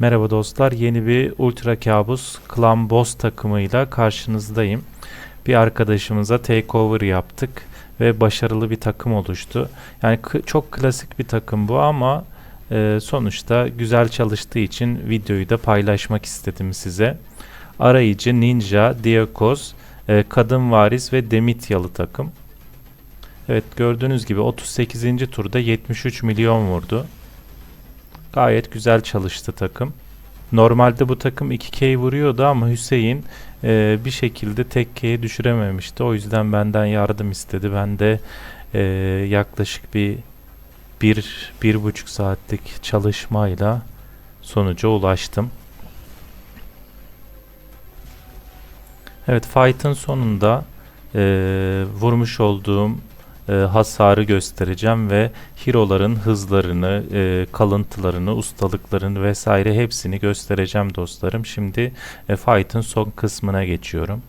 Merhaba dostlar, yeni bir Ultra Kabus Clan Boss takımıyla karşınızdayım. Bir arkadaşımıza takeover yaptık ve başarılı bir takım oluştu. Yani çok klasik bir takım bu ama e, sonuçta güzel çalıştığı için videoyu da paylaşmak istedim size. Arayıcı, Ninja, Diakos, e, Kadın Varis ve Demityalı takım. Evet gördüğünüz gibi 38. turda 73 milyon vurdu. Gayet güzel çalıştı takım. Normalde bu takım 2K vuruyordu ama Hüseyin e, bir şekilde tek K'ye düşürememişti. O yüzden benden yardım istedi. Ben de e, yaklaşık bir bir, bir buçuk saatlik çalışmayla sonuca ulaştım. Evet fight'ın sonunda e, vurmuş olduğum e, hasarı göstereceğim ve hero'ların hızlarını, e, kalıntılarını, ustalıklarını vesaire hepsini göstereceğim dostlarım. Şimdi e, fight'ın son kısmına geçiyorum.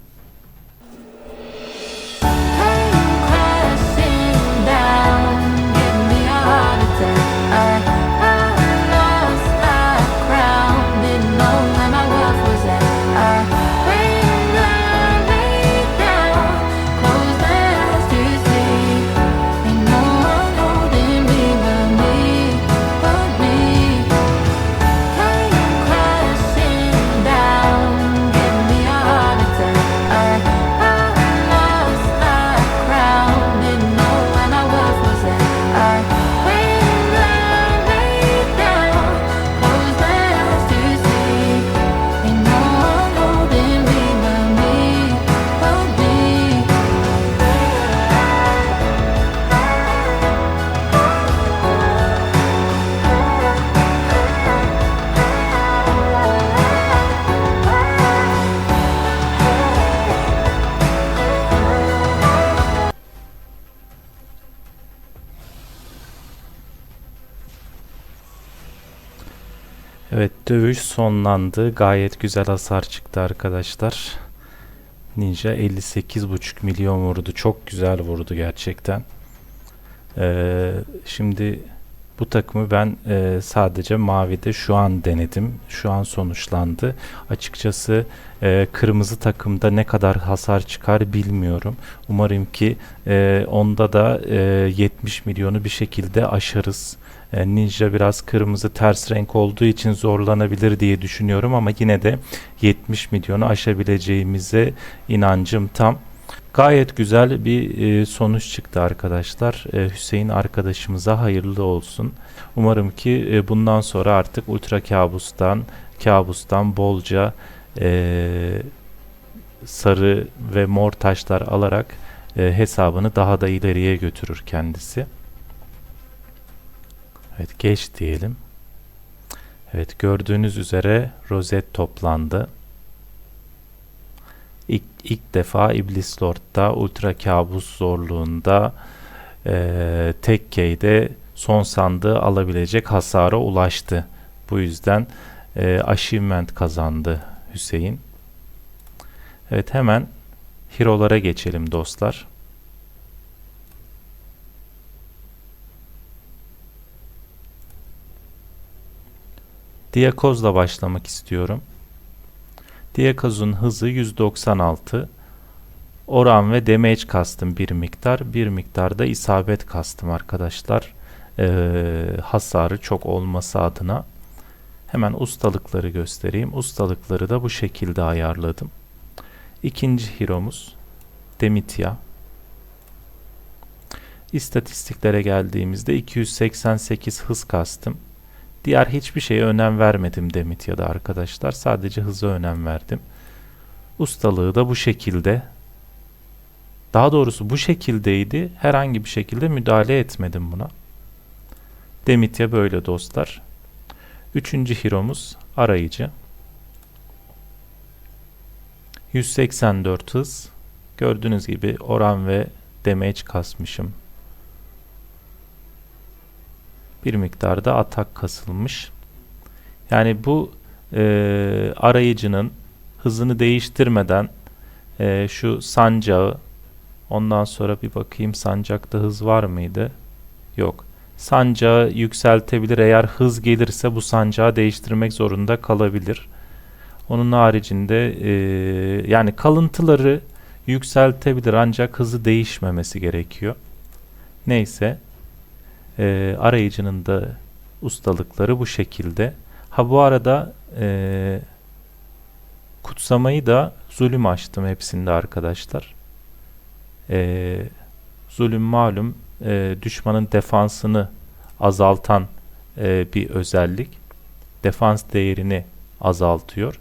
Dövüş sonlandı. Gayet güzel hasar çıktı arkadaşlar. Ninja 58,5 milyon vurdu. Çok güzel vurdu gerçekten. Ee, şimdi bu takımı ben e, sadece mavide şu an denedim. Şu an sonuçlandı. Açıkçası e, kırmızı takımda ne kadar hasar çıkar bilmiyorum. Umarım ki e, onda da e, 70 milyonu bir şekilde aşarız. E, Ninja biraz kırmızı ters renk olduğu için zorlanabilir diye düşünüyorum ama yine de 70 milyonu aşabileceğimize inancım tam. Gayet güzel bir e, sonuç çıktı arkadaşlar. E, Hüseyin arkadaşımıza hayırlı olsun. Umarım ki e, bundan sonra artık Ultra Kabus'tan Kabus'tan bolca sarı ve mor taşlar alarak hesabını daha da ileriye götürür kendisi. Evet geç diyelim. Evet gördüğünüz üzere rozet toplandı. İlk, ilk defa İblis Lord'da Ultra Kabus zorluğunda eee tek K'de son sandığı alabilecek hasara ulaştı. Bu yüzden eee achievement kazandı Hüseyin. Evet hemen hero'lara geçelim dostlar. Diakoz'la başlamak istiyorum. Diakoz'un hızı 196. Oran ve damage kastım bir miktar. Bir miktarda isabet kastım arkadaşlar. Ee, hasarı çok olması adına. Hemen ustalıkları göstereyim. Ustalıkları da bu şekilde ayarladım. İkinci hero'muz Demitya. İstatistiklere geldiğimizde 288 hız kastım. Diğer hiçbir şeye önem vermedim Demitya'da arkadaşlar. Sadece hıza önem verdim. Ustalığı da bu şekilde. Daha doğrusu bu şekildeydi. Herhangi bir şekilde müdahale etmedim buna. Demitya böyle dostlar. Üçüncü hero'muz arayıcı. 184 hız. Gördüğünüz gibi oran ve damage kasmışım. Bir miktarda atak kasılmış. Yani bu e, arayıcının hızını değiştirmeden e, şu sancağı ondan sonra bir bakayım sancakta hız var mıydı? Yok. sancağı yükseltebilir. Eğer hız gelirse bu sancağı değiştirmek zorunda kalabilir. Onun haricinde e, yani kalıntıları yükseltebilir ancak hızı değişmemesi gerekiyor. Neyse e, arayıcının da ustalıkları bu şekilde. Ha bu arada e, kutsamayı da zulüm açtım hepsinde arkadaşlar. E, zulüm malum e, düşmanın defansını azaltan e, bir özellik. Defans değerini azaltıyor.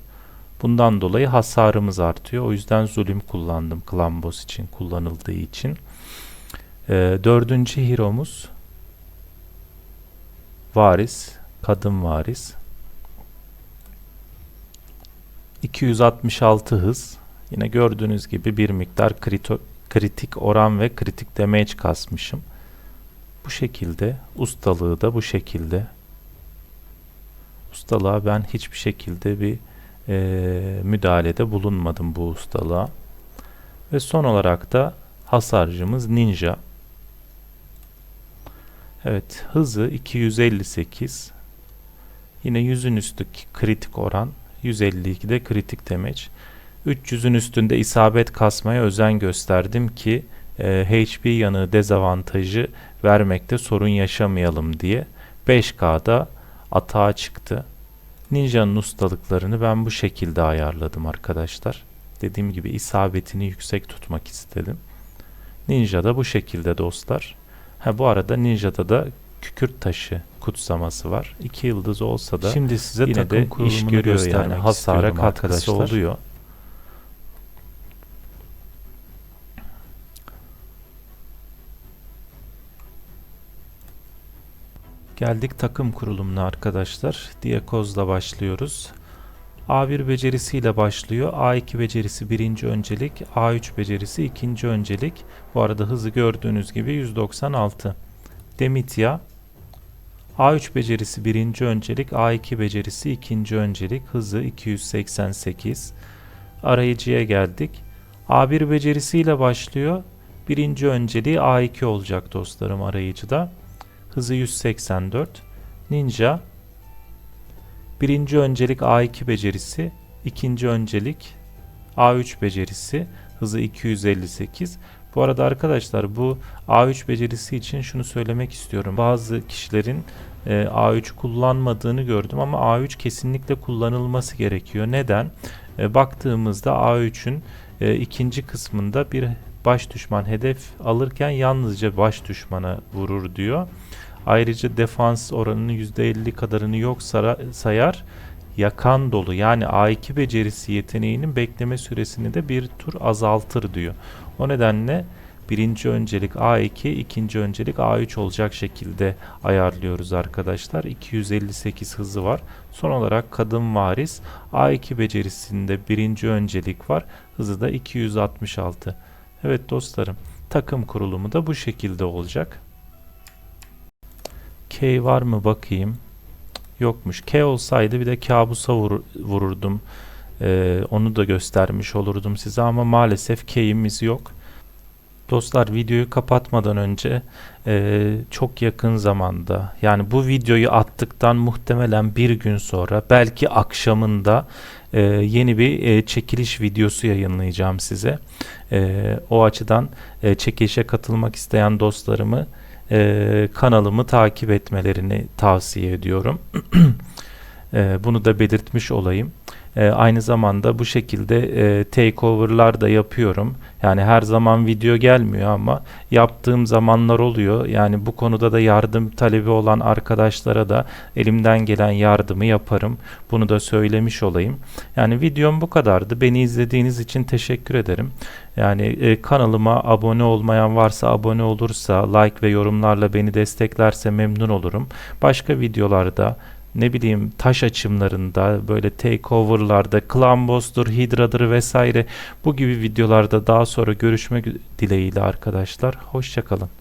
Bundan dolayı hasarımız artıyor. O yüzden zulüm kullandım klan boss için kullanıldığı için. E, dördüncü hero'muz varis, kadın varis. 266 hız. Yine gördüğünüz gibi bir miktar krito- kritik oran ve kritik damage kasmışım. Bu şekilde ustalığı da bu şekilde. Ustalığa ben hiçbir şekilde bir e, müdahalede bulunmadım bu ustalığa. Ve son olarak da hasarcımız ninja. Evet hızı 258. Yine 100'ün üstü kritik oran. 152'de kritik damage. 300'ün üstünde isabet kasmaya özen gösterdim ki e, HP yanığı dezavantajı vermekte sorun yaşamayalım diye 5K'da atağa çıktı. Ninja'nın ustalıklarını ben bu şekilde ayarladım arkadaşlar. Dediğim gibi isabetini yüksek tutmak istedim. Ninja'da bu şekilde dostlar. Ha bu arada Ninja'da da kükürt taşı kutsaması var. 2 yıldız olsa da Şimdi size yine takım de iş görüyor yani hasara katkısı arkadaşlar. oluyor. Geldik takım kurulumuna arkadaşlar. Diakoz'la başlıyoruz. A1 becerisiyle başlıyor. A2 becerisi birinci öncelik. A3 becerisi ikinci öncelik. Bu arada hızı gördüğünüz gibi 196. Demitya A3 becerisi birinci öncelik, A2 becerisi ikinci öncelik, hızı 288. Arayıcıya geldik. A1 becerisiyle başlıyor. Birinci önceliği A2 olacak dostlarım arayıcıda. Hızı 184. Ninja birinci öncelik A2 becerisi, ikinci öncelik A3 becerisi, hızı 258. Bu arada arkadaşlar bu A3 becerisi için şunu söylemek istiyorum. Bazı kişilerin e, A3 kullanmadığını gördüm ama A3 kesinlikle kullanılması gerekiyor. Neden? E, baktığımızda A3'ün e, ikinci kısmında bir baş düşman hedef alırken yalnızca baş düşmana vurur diyor. Ayrıca defans oranının %50 kadarını yok sayar. Yakan dolu yani A2 becerisi yeteneğinin bekleme süresini de bir tur azaltır diyor. O nedenle birinci öncelik A2, ikinci öncelik A3 olacak şekilde ayarlıyoruz arkadaşlar. 258 hızı var. Son olarak kadın varis A2 becerisinde birinci öncelik var. Hızı da 266. Evet dostlarım takım kurulumu da bu şekilde olacak. K var mı bakayım. Yokmuş. K olsaydı bir de kabusa vur- vururdum. Ee, onu da göstermiş olurdum size ama maalesef K'imiz yok. Dostlar videoyu kapatmadan önce e, çok yakın zamanda yani bu videoyu attıktan muhtemelen bir gün sonra belki akşamında e, yeni bir e, çekiliş videosu yayınlayacağım size. E, o açıdan e, çekilişe katılmak isteyen dostlarımı e, kanalımı takip etmelerini tavsiye ediyorum. E, bunu da belirtmiş olayım. E, aynı zamanda bu şekilde e, takeover'lar da yapıyorum. Yani her zaman video gelmiyor ama yaptığım zamanlar oluyor. Yani bu konuda da yardım talebi olan arkadaşlara da elimden gelen yardımı yaparım. Bunu da söylemiş olayım. Yani videom bu kadardı. Beni izlediğiniz için teşekkür ederim. Yani e, kanalıma abone olmayan varsa abone olursa, like ve yorumlarla beni desteklerse memnun olurum. Başka videolarda ne bileyim taş açımlarında böyle takeover'larda clan boss'dur, hidra'dır vesaire bu gibi videolarda daha sonra görüşmek dileğiyle arkadaşlar. Hoşçakalın.